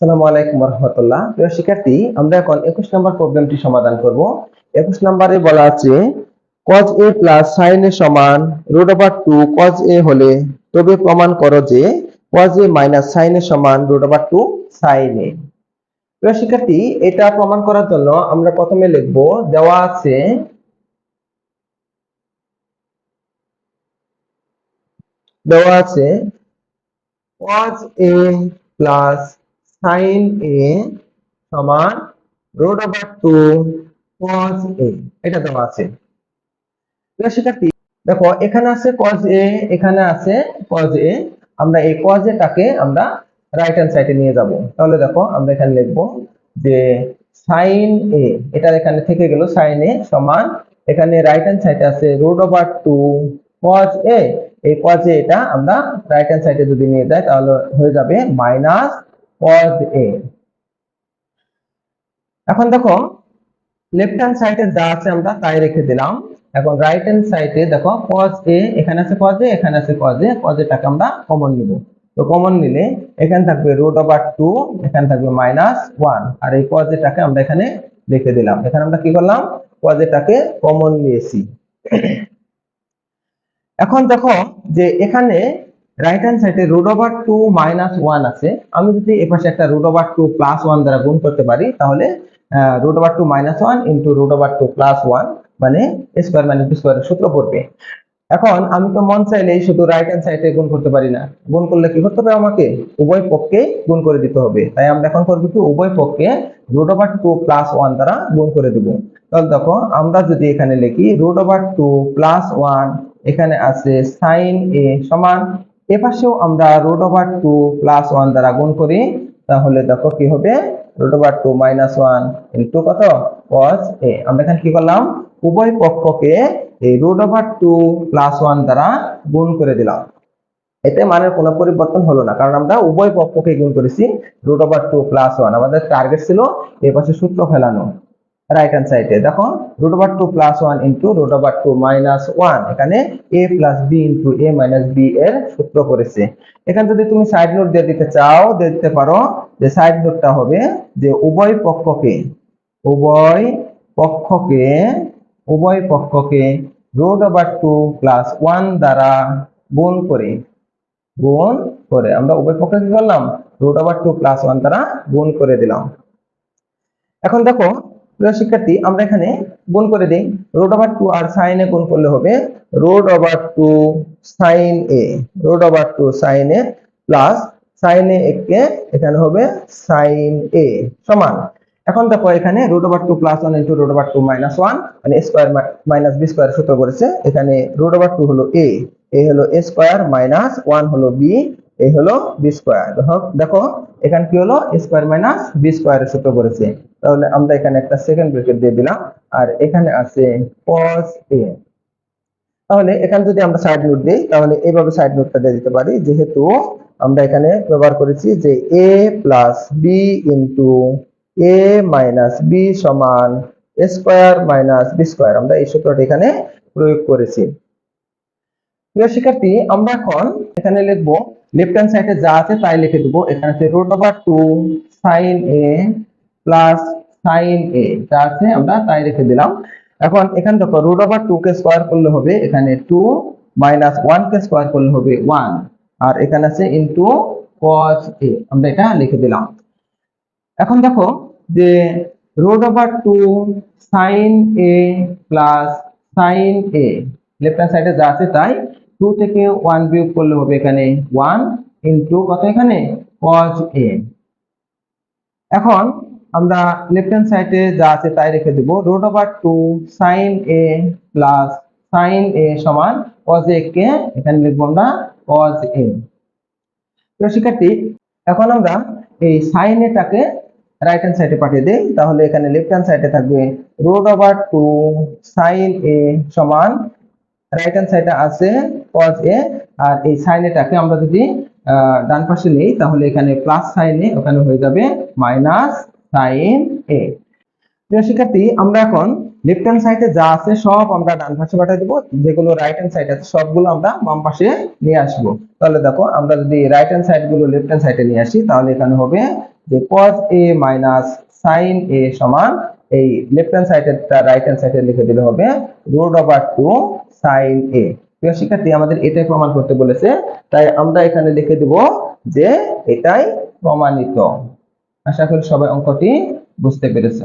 আসসালামু আলাইকুম রহমতুল্লাহ প্রিয় শিক্ষার্থী, আমরা এখন একুশ নম্বর প্রবলেমটি সমাধান করব। একুশ নম্বরে বলা আছে, cos a plus sin a সমান root over two cos a হলে তবে প্রমাণ করো যে cos a minus sin a সমান root over two sin a প্রিয় শিক্ষার্থী, এটা প্রমাণ করার জন্য আমরা প্রথমে লিখব, দেওয়া আছে দেওয়া আছে cos a plus sin a সমান root over two cos a এটা দেওয়া আছে। শিক্ষার্থী দেখো, এখানে আছে cos a, এখানে আছে cos a আমরা এই a টাকে আমরা রাইট হ্যান্ড সাইডে নিয়ে যাব। তাহলে দেখো, আমরা এখানে লিখব যে sin a, এটা এখানে থেকে গেল sin a সমান, এখানে রাইট হ্যান্ড সাইডে আছে root over two cos a এই a এটা আমরা রাইট হ্যান্ড সাইডে যদি নিয়ে যাই, তাহলে হয়ে যাবে মাইনাস cos a. এখন দেখো লেফট হ্যান্ড সাইডে যা আছে আমরা তাই রেখে দিলাম। এখন রাইট হ্যান্ড সাইডে দেখো cos a, এখানে আছে cos a, এখানে আছে cos a cos a টাকে আমরা কমন নিব। তো কমন নিলে এখানে থাকবে রুট ওভার টু এখানে থাকবে মাইনাস ওয়ান আর এই cos a টাকে আমরা এখানে লিখে দিলাম। এখানে আমরা কি করলাম? cos a টাকে কমন নিয়েছি। এখন দেখো যে এখানে রাইট হ্যান্ড সাইডে root over two minus one আছে। আমি যদি এ পাশে একটা root over two plus one দ্বারা গুণ করতে পারি, তাহলে root over two minus one into root over two plus one মানে স্কোয়ার মাইনাস বি স্কোয়ারের সূত্র পড়বে। এখন আমি তো মন চাইলে শুধু রাইট হ্যান্ড সাইডে গুণ করতে পারি না। গুণ করলে কি করতে হবে আমাকে? উভয় পক্ষে গুণ করে দিতে হবে। তাই আমরা এখন করব কি? উভয় পক্ষে root over two plus one দ্বারা গুণ করে দেবো। তাহলে দেখো, আমরা যদি এখানে লিখি root over two plus one এখানে আছে সাইন এ সমান এ পাশেও আমরা root over two plus one দ্বারা গুণ করি, তাহলে দেখো কি হবে? Root over two minus one into কত? cos এ আমরা এখানে কি করলাম? উভয় পক্ষকে এই root over two plus one দ্বারা গুণ করে দিলাম। এতে মানের কোনো পরিবর্তন হলো না, কারণ আমরা উভয় পক্ষকে গুণ করেছি root over two plus one আমাদের টার্গেট ছিল এই পাশে সূত্র ফেলানো। রাইট হ্যান্ড সাইডে দেখো root over two plus one into root over two minus one এখানে A plus B into A minus B এর সূত্র করেছে। এখানে যদি তুমি সাইড নোট দিয়ে দিতে চাও, দিয়ে দিতে পারো যে সাইড নোটটা হবে যে উভয় পক্ষকে উভয় পক্ষকে উভয় পক্ষকে root over two plus one দ্বারা গুণ করে গুণ করে। আমরা উভয় পক্ষকে কি করলাম? Root over two plus one দ্বারা গুণ করে দিলাম। এখন দেখো প্রিয় শিক্ষার্থী, আমরা এখানে গুণ করে দিই। রুট ওভার টু আর সাইন এ গুণ করলে হবে root over two sine A root over two sine A plus sine A কে এখানে হবে সাইন এ সমান। এখন দেখো এখানে root over two plus one into root over two minus one মানে স্কোয়ার মাইনাস বি স্কোয়ার সূত্র করেছে। এখানে রুট ওভার টু হলো এ এ হলো এ স্কোয়ার মাইনাস ওয়ান হলো বি এই হলো বি স্কোয়ার দেখো, এখানে কি হলো? স্কোয়ার মাইনাস বি স্কোয়ারের সূত্র করেছে। তাহলে আমরা এখানে একটা সেকেন্ড ব্রেকেট দিয়ে দিলাম, আর এখানে আছে cos a তাহলে এখানে যদি আমরা সাইড নোট দিই, তাহলে এইভাবে সাইড নোটটা দিয়ে দিতে পারি। যেহেতু আমরা এখানে ব্যবহার করেছি যে a plus B into A minus B সমান স্কোয়ার মাইনাস বি স্কোয়ার আমরা এই সূত্রটা এখানে প্রয়োগ করেছি। প্রিয় শিক্ষার্থী, আমরা এখন এখানে লিখব লেফট হ্যান্ড সাইডে যা আছে তাই লিখে দেবো। এখানে আছে root over two sine A plus sine A যা আছে আমরা তাই রেখে দিলাম। এখন এখানে দেখো রুট ওভার টু কে স্কোয়ার করলে হবে, এখানে টু মাইনাস ওয়ান কে স্কোয়ার করলে হবে ওয়ান আর এখানে আছে ইন্টু cos এ আমরা এটা লিখে দিলাম। এখন দেখো যে root over two sine A plus sine A left hand সাইডে যা আছে তাই টু থেকে ওয়ান বিয়োগ করলে হবে এখানে ওয়ান ইন্টু কত এখানে? cos এ এখন আমরা লেফট হ্যান্ড সাইডে যা আছে তাই রেখে দেব। Root over two sine A plus sine A সমান cos এ কে এখানে লিখব আমরা cos এ তো শিক্ষার্থী, এখন আমরা এই সাইন এটাকে রাইট হ্যান্ড সাইডে পাঠিয়ে দেই। তাহলে এখানে লেফট হ্যান্ড সাইডে থাকবে root over two sine A সমান রাইট হ্যান্ড সাইডে আছে, cos এ আর এই সাইন এটাকে আমরা যদি ডান পাশে নেই, তাহলে এখানে প্লাস সাইন এ ওখানে হয়ে যাবে মাইনাস সাইন এ প্রিয় শিক্ষার্থী, আমরা এখন লেফট হ্যান্ড সাইডে যা আছে সব আমরা ডান পাশে পাঠিয়ে দেবো। যেগুলো রাইট হ্যান্ড সাইড আছে, সবগুলো আমরা বাম পাশে নিয়ে আসব। তাহলে দেখো, আমরা যদি রাইট হ্যান্ড সাইডগুলো লেফট হ্যান্ড সাইডে নিয়ে আসি, তাহলে এখানে হবে যে cos a minus sin a সমান এই লেফট হ্যান্ড সাইডেরটা রাইট হ্যান্ড সাইডে লিখে দিলে হবে root over two sine A প্রিয় শিক্ষার্থী, আমাদের এটাই প্রমাণ করতে বলেছে। তাই আমরা এখানে লিখে দেব যে এটাই প্রমাণিত। আশা করি সবাই অঙ্কটি বুঝতে পেরেছ।